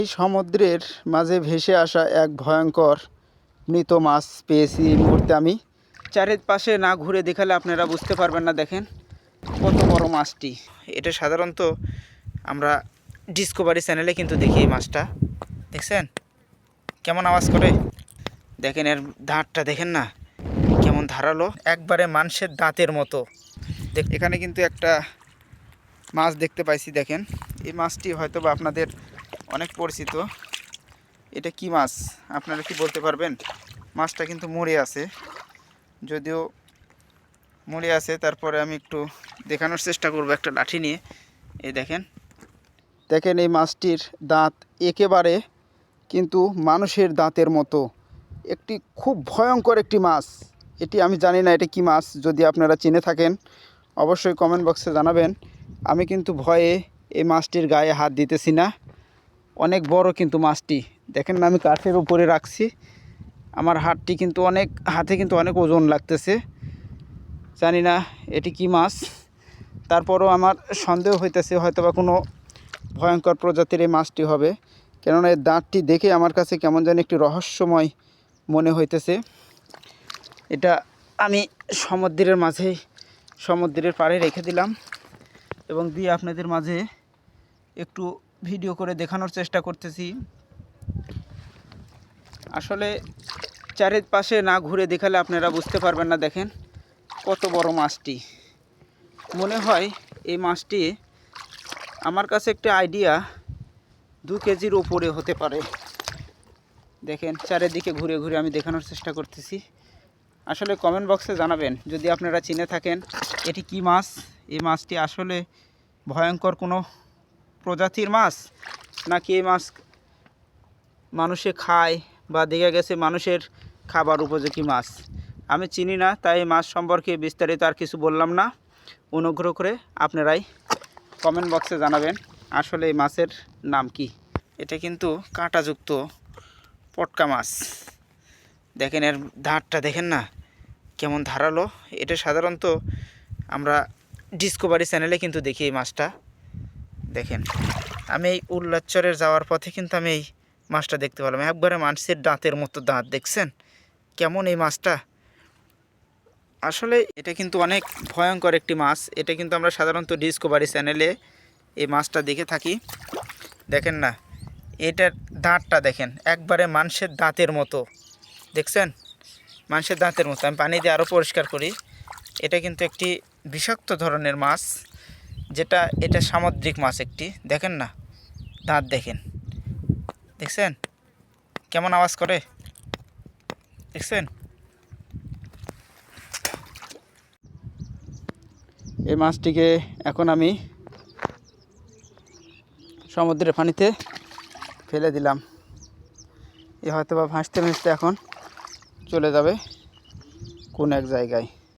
এই সমুদ্রের মাঝে ভেসে আসা এক ভয়ঙ্কর মৃত মাছ পেয়েছি এই মুহূর্তে আমি। চারিপাশে না ঘুরে দেখালে আপনারা বুঝতে পারবেন না, দেখেন। কত বড় মাছটি। এটা সাধারণত আমরা ডিসকভারি চ্যানেলে কিন্তু দেখি এই মাছটা। দেখছেন? কেমন আওয়াজ করে? দেখেন এর দাঁতটা, দেখেন না? কেমন ধারালো। একবারে মানুষের দাঁতের মতো। এখানে কিন্তু একটা মাছ দেখতে পাইছি, দেখেন। এই মাছটি হয়তো বা আপনাদের অনেক পরিচিত। এটা কি মাছ? আপনারা কি বলতে পারবেন? মাছটা কিন্তু মরে আছে। যদিও মরে আছে, তারপরে আমি একটু দেখানোর চেষ্টা করব একটা লাঠি নিয়ে। এই দেখেন। দেখেন এই মাছটির দাঁত একেবারে কিন্তু মানুষের দাঁতের মতো। একটি খুব ভয়ঙ্কর একটি মাছ। এটি আমি জানি না এটা কি মাছ, যদি আপনারা চিনে থাকেন, অবশ্যই কমেন্ট বক্সে জানাবেন। আমি কিন্তু ভয়ে এই মাছটির গায়ে হাত দিতেছি না। অনেক বড় কিন্তু মাছটি। দেখেন আমি কাঠের উপরে রাখছি। আমার হাতটি কিন্তু অনেক, হাতে কিন্তু অনেক ওজন লাগতেছে। জানি না এটি কি মাছ। তারপরও আমার সন্দেহ হইতেছে হয়তো বা কোনো ভয়ঙ্কর প্রজাতির এই মাছটি হবে। কেননা এর দাঁতটি দেখে আমার কাছে কেমন যেন একটি রহস্যময় মনে হইতেছে। এটা আমি সমুদ্রের মাঝে সমুদ্রের পাড়ে রেখে দিলাম। এবং দিয়ে আপনাদের মাঝে একটু ভিডিও করে দেখানোর চেষ্টা করতেছি। আসলে চারিপাশে না ঘুরে দেখালে আপনারা বুঝতে পারবেন না, দেখেন কত বড় মাছটি। মনে হয় এই মাছটি আমার কাছে একটা আইডিয়া দু কেজির ওপরে হতে পারে। দেখেন চারিদিকে ঘুরে ঘুরে আমি দেখানোর চেষ্টা করতেছি। আসলে কমেন্ট বক্সে জানাবেন, যদি আপনারা চিনে থাকেন এটি কি মাছ, এই মাছটি আসলে ভয়ঙ্কর কোনো প্রজাতির মাছ? নাকি এই মাছ মানুষে খায় বা দেখা গেছে মানুষের খাবার উপযোগী মাছ? আমি চিনি না, তাই এই মাছ সম্পর্কে বিস্তারিত আর কিছু বললাম না। অনুগ্রহ করে আপনারাই কমেন্ট বক্সে জানাবেন, আসলে এই মাছের নাম কি? এটা কিন্তু কাঁটাযুক্ত পটকা মাছ। দেখেন এর ধারটা, দেখেন না কেমন ধারালো। এটা সাধারণত আমরা ডিসকভারি চ্যানেলে কিন্তু দেখি এই মাছটা। দেখেন। আমি এই উল্লাচরের যাওয়ার পথে কিন্তু আমি এই মাছটা দেখতে পেলাম। একবারে মানুষের দাঁতের মতো দাঁত, দেখছেন? কেমন এই মাছটা? আসলে এটা কিন্তু অনেক ভয়ঙ্কর একটি মাছ। এটা কিন্তু আমরা সাধারণত ডিসকভারি চ্যানেলে এই মাছটা দেখে থাকি। দেখেন না, এটার দাঁতটা দেখেন, একবারে মানুষের দাঁতের মতো। দেখছেন? মানুষের দাঁতের মতো। আমি পানি দিয়ে আরও পরিষ্কার করি। এটা কিন্তু একটি বিষাক্ত ধরনের মাছ। যেটা, এটা সামুদ্রিক মাছ একটি। দেখেন না? দাঁত দেখেন। দেখছেন? কেমন আওয়াজ করে? দেখছেন? এই মাছটিকে এখন আমি সমুদ্রের পানিতে ফেলে দিলাম। এ হয়তো বা ভাসতে ভাসতে এখন চলে যাবে কোন এক জায়গায়।